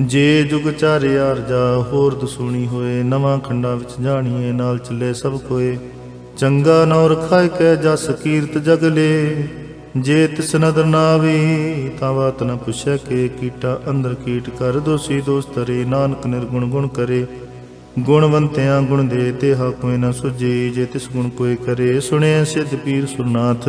ਜੇ ਜੁਗ ਚਾਰਿਆ ਰਜਾ ਹੋਰ ਦਸੂਣੀ ਹੋਏ, ਨਵਾਂ ਖੰਡਾ ਵਿੱਚ ਜਾਣੀਏ, ਨਾਲ ਚੱਲੇ ਸਭ ਕੋਏ। ਚੰਗਾ ਨੌ ਰਖਾਇ ਕੈ ਜਸ ਕੀਰਤ ਜਗਲੇ ਜੇ ਤਿਸ ਨਦਰ ਨਾ ਆਵੇ, ਤਾਂ ਬਾਤ ਨ ਪੁੱਛੈ ਕੇ ਕੀਟਾ ਅੰਦਰ ਕੀਟ ਕਰ ਦੋਸੀ ਦੋਸਤ ਰੇ ਨਾਨਕ ਨਿਰਗੁਣ ਗੁਣ ਕਰੇ। ਗੁਣਵੰਤਿਆਂ ਗੁਣ ਦੇ ਤੇ ਹਾ ਕੋਈ ਨ ਸੁਜੇ ਜੇ ਤਿਸ ਗੁਣ ਕੋਈ ਕਰੇ। ਸੁਣਿਆ ਸਿੱਧ ਪੀਰ ਸੁਰਨਾਥ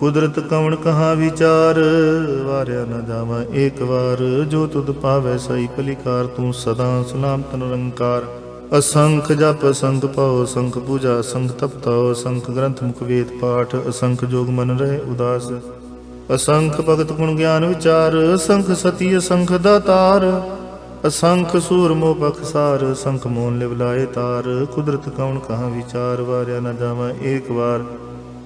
ਕੁਦਰਤ ਕਵਣ ਕਹਾ ਵਿਚਾਰ? ਵਾਰਿਆ ਨਾ ਜਾਵਾਂ ਏਕ ਵਾਰ। ਜੋ ਤੁਧ ਪਾਵੈ ਸਈ ਭਲੀਕਾਰ, ਤੂੰ ਸਦਾ ਸਲਾਮਤ ਨਿਰੰਕਾਰ ਅਸੰਖ ਜਪ ਸੰਖ ਪਾਉ ਅਸੰਖ ਪੂਜਾ ਅਸੰਖ ਤਪਤਾਉ ਅਸੰਖ ਗ੍ਰੰਥ ਮੁਖ ਵੇਦ ਪਾਠ। ਅਸੰਖ ਜੋਗ ਮਨ ਰਹੇ ਉਦਾਸ। ਅਸੰਖ ਭਗਤ ਗੁਣ ਗਿਆਨ ਵਿਚਾਰ। ਅਸੰਖ ਸਤੀ, ਅਸੰਖ ਦਾਤਾਰ ਅਸੰਖ ਸੂਰ ਮੋਹ ਬਖਸਾਰ ਸੰਖ ਮੋਨ ਲਿਵ ਲਾਏ ਤਾਰ। ਕੁਦਰਤ ਕੌਣ ਕਹਾ ਵਿਚਾਰ? ਵਾਰਿਆ ਨਾ ਜਾਵਾਂ ਏਕ ਵਾਰ।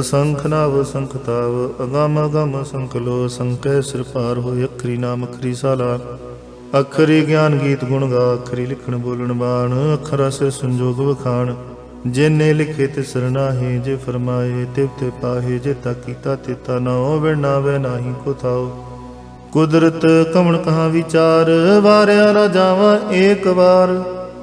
ਅਸੰਖ ਨਾਵ ਅਸੰਖ ਅਗਮ ਅਗਮ ਅਸੰਖ ਲੋ, ਸੰਕੈ ਸਿਰ ਪਾਰ ਹੋਏ ਅਖਰੀ ਨਾਮ ਅਖਰੀ ਸਾਲਾ। ਅਖਰੀ ਗਿਆਨ ਗੀਤ ਗੁਣ ਗਾ, ਅਖਰੀ ਲਿਖਣ ਬੋਲਣ ਬਾਣ, ਅਖਰਾ ਸਿਰ ਸੰਜੋਗ ਵਖਾਣ। ਜਿਨੇ ਲਿਖੇ ਤੇ ਸਰਨਾਹੇ ਜੇ ਫਰਮਾਏ ਤਿਵ ਤੇ ਪਾਹੇ, ਜੇ ਤਾ ਕੀਤਾ ਤੇ ਤਾ ਨਾਉ ਵਿਣਾਵੇ ਨਾਹੀ ਕੋ ਥਾਉ। ਕੁਦਰਤ ਕਮਣ ਕਹਾ ਵਿਚਾਰ, ਵਾਰਿਆ ਨਾ ਜਾਵਾਂ ਏਕ ਵਾਰ।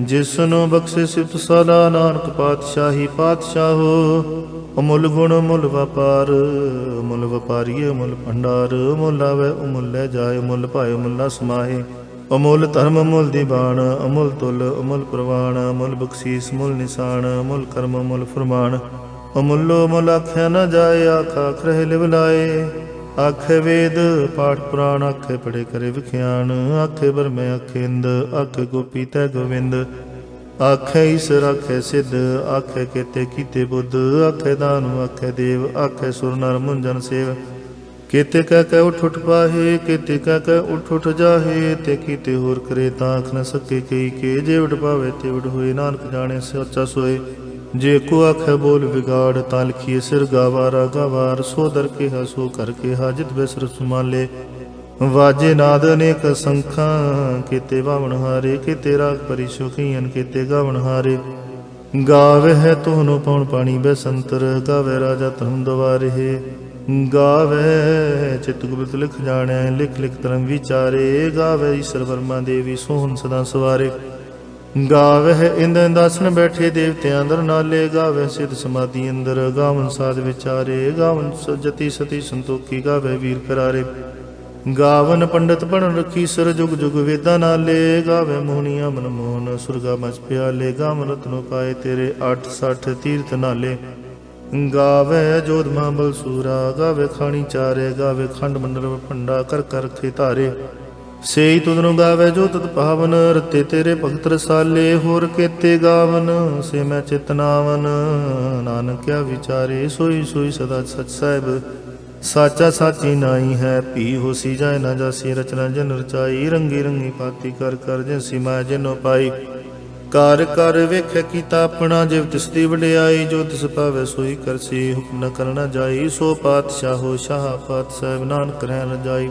ਜਿਸ ਨੂੰ ਬਖਸ਼ੇ ਸਿਫਤ ਸਦਾ ਨਾਨਕ ਪਾਤਸ਼ਾਹੀ ਪਾਤਸ਼ਾਹੋ ਅਮੁੱਲ ਗੁਣ ਮੁੱਲ ਵਪਾਰ ਮੁੱਲ ਵਪਾਰੀਏ ਮੁੱਲ ਭੰਡਾਰ ਮੁੱਲ ਆਵੇ ਉਮੁੱਲ ਲੈ ਜਾਏ ਮੁੱਲ ਭਾਏ ਮੁੱਲਾ ਸਮਾਹੇ। ਅਮੁੱਲ ਧਰਮ ਮੁੱਲ ਦੀਵਾਨ ਅਮੁੱਲ ਤੁਲ, ਅਮੁੱਲ ਪ੍ਰਵਾਨ ਅਮੁੱਲ ਬਖਸ਼ੀਸ ਮੁੱਲ ਨਿਸ਼ਾਨ ਅਮੁੱਲ ਕਰਮ ਮੁੱਲ ਫਰਮਾਨ ਅਮੁੱਲੋ ਮੁੱਲ ਆਖਿਆ ਨਾ ਜਾਏ ਆਖਾ ਖਰੇ ਲਿਵ ਲਾਏ। ਆਖੇ ਵੇਦ, ਪਾਠ ਪੁਰਾਣ ਆਖੇ ਪੜੇ ਕਰੇ ਵਿਖਿਆਨ। ਆਖੇ ਬਰਮੇ ਆਖੇ ਇੰਦ, ਆਖੇ ਗੋਪੀ ਤੈ ਗੋਵਿੰਦ। ਆਖੇ ਈਸਰ ਆਖੇ ਸਿੱਧ, ਆਖੇ ਕੇਤੇ ਕੀਤੇ ਬੁੱਧ। ਆਖੇ ਦਾਨੁ ਆਖੇ ਦੇਵ, ਆਖੇ ਸੁਰ ਨਰ ਮੁੰਜਨ ਸੇਵ। ਕੇਤੇ ਕਹਿ ਕਹਿ ਉਠ ਉਠ ਪਾਹੇ, ਕੇਤੇ ਕਹਿ ਕਹਿ ਉਠ ਉਠ ਜਾਹੇ। ਤੇ ਕੀਤੇ ਹੋਰ ਕਰੇ ਤਾਂ ਆਖ ਨ ਸਕੇ ਕਈ ਕੇ। ਜੇ ਉਡ ਪਾਵੇ ਤੇ ਉਡ ਹੋਏ, ਨਾਨਕ ਜਾਣੇ ਸੱਚਾ ਸੋਏ। ਜੇ ਕੋ ਆਖੇ ਬੋਲ ਵਿਗਾੜ ਤਾਂ ਲਿਖੀਏ ਸਿਰ ਗਾਵਾਰਾ, ਗਾਵਾਰ ਸੋ ਦਰ ਕੇ ਹਸੋ ਕਰ ਕੇ ਹਾਜਤ ਬਿਸਰ ਸੁਮਾਲੇ ਵਾਜੇ ਨਾਦ ਅਨੇਕ ਸੰਖਾਂ, ਕੀਤੇ ਬਾਵਣ ਹਾਰੇ, ਕੀਤੇ ਰਾਗ ਪਰੀ ਸੁਖੀਨ ਗਾਵਣ ਹਾਰੇ। ਗਾਵੇ ਹੈ ਤੋਹਨੋ ਪਉਣ ਪਾਣੀ ਬੈਸੰਤਰ ਗਾਵੇ ਰਾਜਾ ਧਰਮ ਦਵਾਰੇ। ਗਾਵੇ ਚਿਤ ਗੁਪਤ ਲਿਖ ਜਾਣੈ, ਲਿਖ ਲਿਖ ਧਰਮ ਵਿਚਾਰੇ। ਗਾਵੇ ਈਸ਼ਰ ਵਰਮਾ ਦੇਵੀ, ਸੋਹਣ ਸਦਾ ਸਵਾਰੇ। ਗਾਵੇ ਇੰਦ ਇੰਦਾਸਨ ਬੈਠੇ ਦੇਵਤਿਆਂ ਅੰਦਰ, ਨਾਲੇ ਗਾਵੇ ਸਿਧ ਸਮਾਧੀ ਅੰਦਰ। ਗਾਵਨ ਸਾਧ ਵਿਚਾਰੇ, ਗਾਵਨ ਸਜਤੀ ਸਤੀ ਸੰਤੋਖੀ ਗਾਵੇ ਵੀਰ ਕਰਾਰੇ। ਗਾਵਨ ਪੰਡਤ ਪੜਨ ਰਖੀ ਸਰ ਜੁਗ ਜੁਗ ਵੇਦਾਂ ਨਾਲੇ। ਗਾਵੇ ਮੋਹਨੀਆਂ ਮਨ ਮੋਹਨ, ਸੁਰਗਾ ਮਚ ਪਿਆਲੇ। ਗਾਵਨ ਰਤਨੋ ਪਾਏ ਤੇਰੇ 860 ਤੀਰਥ ਨਾਲੇ। ਗਾਵੇ ਜੋਧ ਮਹਾਬਲ ਸੂਰਾ ਗਾਵੇ ਖਾਣੀ ਚਾਰੇ ਗਾਵੇ ਖੰਡ ਮੰਡਲ ਭੰਡਾ ਕਰ ਕਰ ਰਖੇ ਧਾਰੇ। ਸੇਈ ਤੁਧਨੂੰ ਗਾਵੇ ਜੋ ਤਤ ਪਾਵਨ, ਰਤੇ ਤੇਰੇ ਭਗਤ ਰਸਾਲੇ, ਹੋਰ ਕੇਤੇ ਗਾਵਨ, ਸੇ ਮੈਂ ਚਿਤਨਾਵਨ ਨਾਨਕਿਆ ਵਿਚਾਰੇ, ਸੋਈ ਸੋਈ ਸਦਾ ਸਚ ਸਾਹਿਬ। ਸਾਚਾ ਸਾਚੀ ਨਾਈ ਹੈ, ਭੀ ਹੋਸੀ ਜਾਏ ਨਾ ਜਾਸੀ, ਰਚਨਾ ਜਨ ਰਚਾਈ। ਰੰਗੀ ਰੰਗੀ ਪਾਤੀ ਕਰ ਕਰ ਜਿਨਸੀ ਮਾਇਆ ਜਿਨੋ ਪਾਈ। ਕਰ ਕਰ ਵੇਖ ਕੀਤਾ ਆਪਣਾ, ਜਿਵ ਤਿਸ ਦੀ ਵਡਿਆਈ, ਜੋ ਤਿਸ ਪਾਵੇ ਸੋਈ ਕਰਸੀ। ਹੁਕਮ ਨ ਕਰਨਾ ਜਾਈ, ਸੋ ਪਾਤਸ਼ਾਹੋ, ਸ਼ਾਹ ਪਾਤ ਸਾਹਿਬ ਨਾਨਕ ਰਹਿ ਰਜਾਈ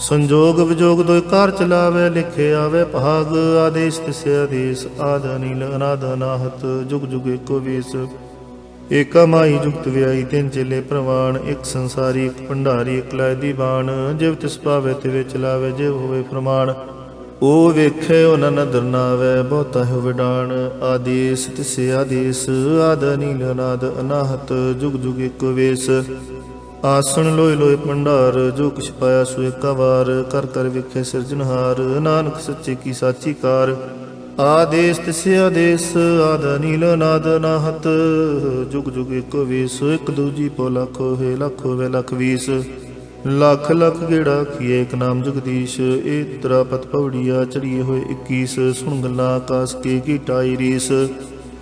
ਸੰਜੋਗ ਵਿਜੋਗ ਦੋਇ ਕਾਰ ਚਲਾਵੇ, ਲਿਖੇ ਆਵੇ ਭਾਗ, ਆਦੇਸ਼ ਤਿਸੇ ਆਦੇਸ਼, ਆਦ ਨੀਲ ਅਨਾਦ ਅਨਾਹਤ, ਜੁਗ ਜੁਗ ਏਕੋ ਵੇਸ। ਏਕਾ ਮਾਈ ਜੁਗਤ ਵਿਆਈ ਤਿੰਨ ਚੇਲੇ ਪ੍ਰਵਾਨ ਇੱਕ ਸੰਸਾਰੀ, ਇੱਕ ਭੰਡਾਰੀ, ਇੱਕ ਲਾਇ ਦੀ ਬਾਣ ਜਿਵ ਤਿਸ ਪਾਵੇ ਤੇ ਵਿੱਚ ਲਾਵੇ ਜਿਵ ਹੋਵੇ ਪ੍ਰਮਾਣ। ਉਹ ਵੇਖੇ ਉਹ ਨਦਰ ਨਾਵੇ, ਬਹੁਤਾ ਹੈ ਵਿਡਾਣ। ਆਦੇਸ ਤਿਸੇ ਆਦੇਸ, ਆਦ ਨੀਲ ਅਨਾਦ ਅਨਾਹਤ, ਜੁਗ ਜੁਗ ਏਕੋ ਵੇਸ। ਆਸਣ ਲੋਇ ਲੋਇ ਭੰਡਾਰ, ਜੋ ਕਿਛ ਪਾਇਆ ਸੋ ਏਕਾ ਵਾਰ ਕਰ ਕਰ ਵਿਖੇ ਸਿਰਜਨਹਾਰ ਨਾਨਕ ਸੱਚੇ ਕੀ ਸਾਚੀ ਕਾਰ। ਆਦੇਸ ਤਿਸੇ ਆਦੇਸ ਆਦ ਨੀਲ ਨਾਦ ਨਾਹਤ, ਜੁਗ ਜੁਗ ਏਕੋ ਵੀਸ, ਇੱਕ ਦੂਜੀ ਪੋ ਲੱਖ ਹੈ ਲੱਖੋ ਵੇ ਲਖ ਵੀਸ। ਲੱਖ ਲੱਖ ਗੇੜਾ ਕੀਏ ਇੱਕ ਨਾਮ ਜਗਦੀਸ਼, ਏ ਤਰਾ ਪਤ ਪਵੜੀਆ ਚੜੀਏ ਹੋਏ 21 ਸੁਣ ਗੱਲਾਂ ਆਕਾਸ ਕੇ ਕੀ ਟਾਈ ਰੀਸ।